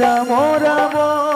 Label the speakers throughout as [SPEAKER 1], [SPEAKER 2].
[SPEAKER 1] Ram Ram.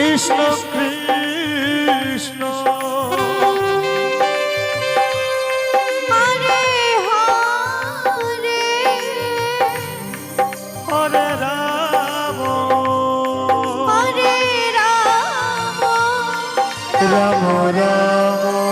[SPEAKER 2] Krishna Krishna. Ram Ram.